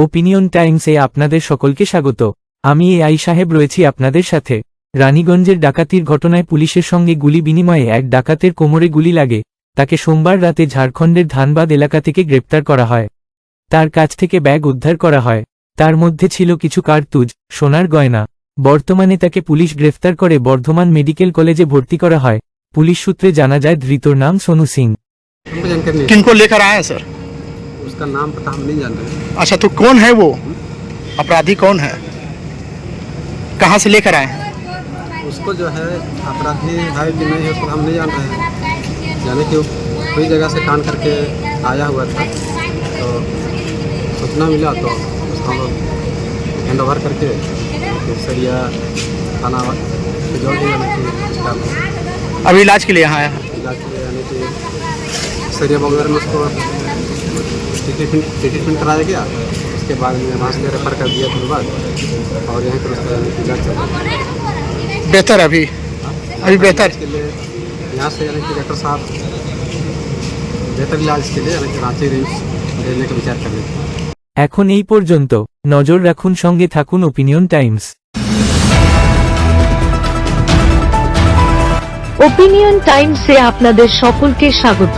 Opinion টাইমসে আপনাদের সকলকে স্বাগত। আমি এ আই সাহেব রয়েছি আপনাদের সাথে। রানীগঞ্জের ডাকাতির ঘটনায় পুলিশের সঙ্গে গুলি বিনিময়ে এক ডাকাতের কোমরে গুলি লাগে। তাকে সোমবার রাতে ঝাড়খণ্ডের ধানবাদ এলাকা থেকে গ্রেপ্তার করা হয়। তার কাছ থেকে ব্যাগ উদ্ধার করা হয়। তার মধ্যে ছিল কিছু কার্তুজ, সোনার গয়না। বর্তমানে তাকে পুলিশ গ্রেফতার করে বর্ধমান মেডিকেল কলেজে ভর্তি করা হয়। পুলিশ সূত্রে জানা যায়, ধৃতর নাম সোনু সিং। কিনকো उसका नाम पता हम नहीं जान रहे अच्छा तो कौन है वो? अपराधी कौन है? कहाँ से लेकर आए? उसको जो है अपराधी है कि नहीं है उसको हम नहीं जान रहे हैं। यानी कि कोई जगह से कान करके आया हुआ था। तो सूचना मिला तो उसको हम लोग हैंड ओवर करके सरिया थाना जो अभी इलाज के लिए यहाँ आया इलाज के लिए यानी कि सरिया बगैर में उसको ट्रीटमेंट ट्रीटमेंट कराया गया उसके बाद में वहाँ से रेफर कर दिया फिर बाद और यहीं पर उसका यानी कि इलाज चल रहा है बेहतर अभी अभी बेहतर इलाज के लिए यहाँ से यानी कि डॉक्टर साहब बेहतर इलाज के लिए यानी कि रांची रिम्स भेजने का विचार कर रहे थे এখন এই পর্যন্ত নজর রাখুন সঙ্গে থাকুন ওপিনিয়ন টাইমস ওপিনিয়ন টাইমসে আপনাদের সকলকে স্বাগত